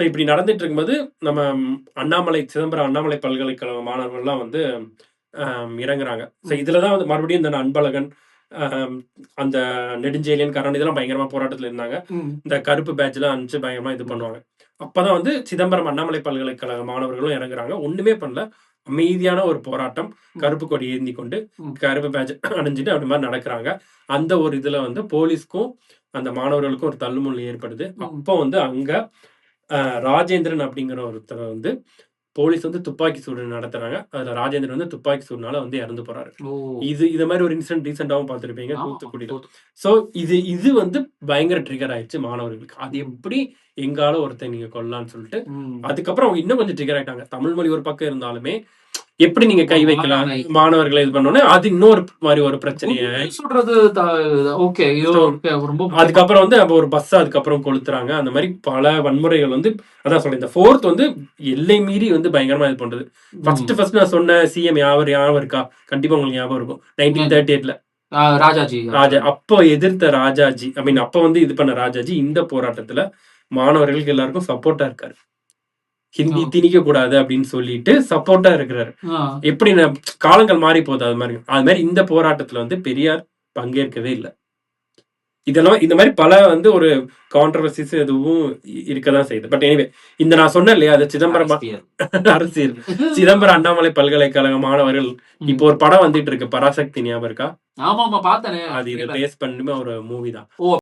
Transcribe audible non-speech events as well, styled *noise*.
So இப்படி நடந்துட்டு இருக்கும்போது நம்ம அண்ணாமலை சிதம்பரம் அண்ணாமலை பல்கலைக்கழக மாணவர்கள்லாம் வந்து இறங்குறாங்க. ஸோ இதில் தான் வந்து மறுபடியும் இந்த அன்பழகன் அந்த நெடுஞ்செழியன் கரண் இதெல்லாம் பயங்கரமா போராட்டத்தில் இருந்தாங்க. இந்த கருப்பு பேட்ச்லாம் அனுப்பிச்சு பயங்கரமா இது பண்ணுவாங்க. அப்பதான் வந்து சிதம்பரம் அண்ணாமலை பல்கலைக்கழக மாணவர்களும் இறங்குறாங்க. ஒண்ணுமே பண்ணல. அமைதியான ஒரு போராட்டம். கருப்பு கொடி ஏந்தி கொண்டு. கருப்பு பேட்ச் அணிஞ்சிட்டு அப்படி மாதிரி நடக்கிறாங்க. அந்த ஒரு இதுல வந்து போலீஸ்க்கும் அந்த மாணவர்களுக்கும் ஒரு தள்ளுமுள்ளு ஏற்படுது. அப்போ வந்து அங்க ராஜேந்திரன் அப்படிங்கிற ஒருத்தர் வந்து போலீஸ் வந்து துப்பாக்கி சூடு நடத்துறாங்க. அதுல ராஜேந்திரன் வந்து துப்பாக்கி சூடுனால வந்து இறந்து போறாரு. இது இது மாதிரி ஒரு இன்சிடென்ட் ரீசெண்டாவும் பார்த்திருப்பீங்க தூத்துக்குடியில. தூத்து- சோ இது இது வந்து பயங்கர ட்ரிகர் ஆயிடுச்சு மாணவர்களுக்கு. அது எப்படி எங்கால ஒருத்தன் நீங்க கொல்லலாம்னு சொல்லிட்டு. அதுக்கப்புறம் அவங்க இன்னும் கொஞ்சம் ட்ரிகர் ஆயிட்டாங்க. தமிழ் மொழி ஒரு பக்கம் இருந்தாலுமே எப்படி நீங்க கை வைக்கலாம்? மாணவர்களை- இது பண்ணோன்னே அது இன்னொரு மாதிரி ஒரு பிரச்சனைய சொல்றது ஓகே ரொம்ப அதுக்கப்புறம் வந்து அப்ப ஒரு பஸ் அதுக்கப்புறம் கொளுத்துறாங்க. அந்த மாதிரி பல வன்முறைகள் வந்து அதான் சொல்றேன் இந்த ஃபோர்த் வந்து எல்லை மீறி வந்து பயங்கரமா இது பண்றது. ஃபர்ஸ்ட் ஃபர்ஸ்ட் நான் சொன்ன சிஎம் யாவர் ஞாபகம் இருக்கா? கண்டிப்பா உங்களுக்கு ஞாபகம் இருக்கும். நைன்டீன் தேர்ட்டி எயிட்ல ராஜாஜி. ராஜா அப்போ எதிர்த்த ராஜாஜி ஐ மீன் அப்ப வந்து இது பண்ண ராஜாஜி இந்த போராட்டத்துல மாணவர்களுக்கு எல்லாருக்கும் சப்போர்ட்டா இருக்காரு. ஹிந்தி. திணிக்க கூடாது அப்படின்னு சொல்லிட்டு சப்போர்ட்டா இருக்கிறாரு. எப்படி காலங்கள் மாறி போகுது அது மாதிரி. அது மாதிரி இந்த போராட்டத்துல வந்து பெரியார் பங்கேற்கவே இல்லை. இதெல்லாம் இந்த மாதிரி பல வந்து ஒரு கான்ட்ரவர்சிஸ் எதுவும் இருக்கதான் செய்யுது. பட் எனிவே இந்த நான் சொன்னேன் இல்லையா அது சிதம்பரம் *laughs* அரசியல். சிதம்பரம் அண்ணாமலை பல்கலைக்கழக மாணவர்கள் இப்போ ஒரு படம் வந்துட்டு இருக்கு பராசக்தி ஞாபகம் இருக்கா? ஆமா ஆமா பார்த்தனே. அது இதை பேஸ் பண்ணி ஒரு மூவி தான்.